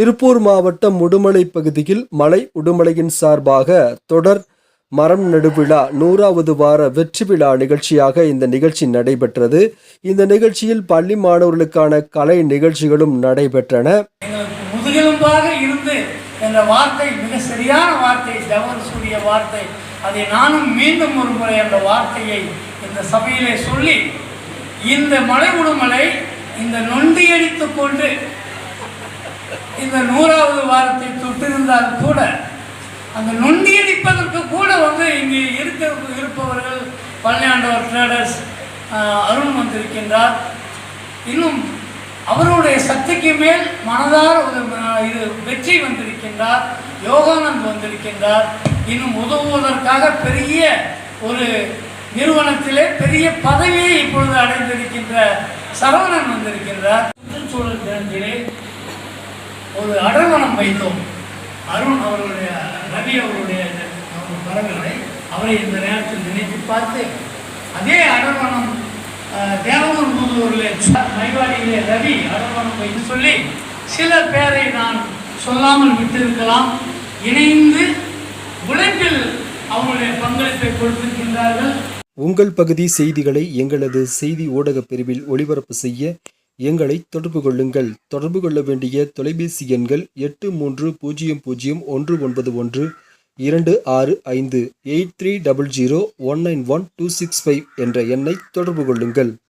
திருப்பூர் மாவட்டம் உடுமலை பகுதியில் மலை உடுமலையின் சார்பாக தொடர் மரம் நடுவிழா நூறாவது வார வெற்றி விழா நிகழ்ச்சியாக இந்த நிகழ்ச்சி நடைபெற்றது. இந்த நிகழ்ச்சியில் பள்ளி மாணவர்களுக்கான கலை நிகழ்ச்சிகளும் நடைபெற்றன. முதுகெலும்பாக இருந்து என்ற வார்த்தை மிக சரியான வார்த்தை ஜவர் சூரிய வார்த்தை அதை நானும் மீண்டும் ஒரு முறை அந்த வார்த்தையை இந்த சபையிலே சொல்லி இந்த மலை உடுமலை இந்த நொண்டி அடித்துக் கொண்டு இந்த நூறாவது வாரத்தை தொட்டிருந்தால் கூட அந்த நொண்டியடிப்பதற்கு கூட வந்து இங்கே இருக்க இருப்பவர்கள் பழனியாண்டவர் ட்ரேடர்ஸ் அருண் வந்திருக்கின்றார். இன்னும் அவருடைய சக்திக்கு மேல் மனதார ஒரு இது வெற்றி வந்திருக்கின்றார் யோகானந்த் வந்திருக்கின்றார். இன்னும் உதவுவதற்காக பெரிய ஒரு நிறுவனத்திலே பெரிய பதவியை இப்பொழுது அடைந்திருக்கின்ற சரவணன் வந்திருக்கின்றார். சுற்றுச்சூழல் தினத்திலே ஒரு அடர்வனம் வைத்தோம். அருண் அவருடைய ரவி அவருடைய படங்களை அவரை இந்த நேரத்தில் நினைத்து பார்த்து அதே அடர்வனம் தேவனூர் மைவாடியிலே ரவி அடர்வனம் வைத்து சொல்லி சில பேரை நான் சொல்லாமல் விட்டிருக்கலாம். இணைந்து உழைப்பில் அவங்களுடைய பங்களிப்பை கொடுத்திருக்கின்றார்கள். உங்கள் பகுதி செய்திகளை எங்களது செய்தி ஊடகப் பிரிவில் ஒளிபரப்பு செய்ய எங்களை தொடர்பு கொள்ளுங்கள். தொடர்பு கொள்ள வேண்டிய தொலைபேசி எண்கள் எட்டு மூன்று பூஜ்ஜியம் பூஜ்ஜியம் ஒன்று ஒன்பது ஒன்று இரண்டு ஆறு ஐந்து eight three double zero one nine one two six five என்ற எண்ணை தொடர்பு கொள்ளுங்கள்.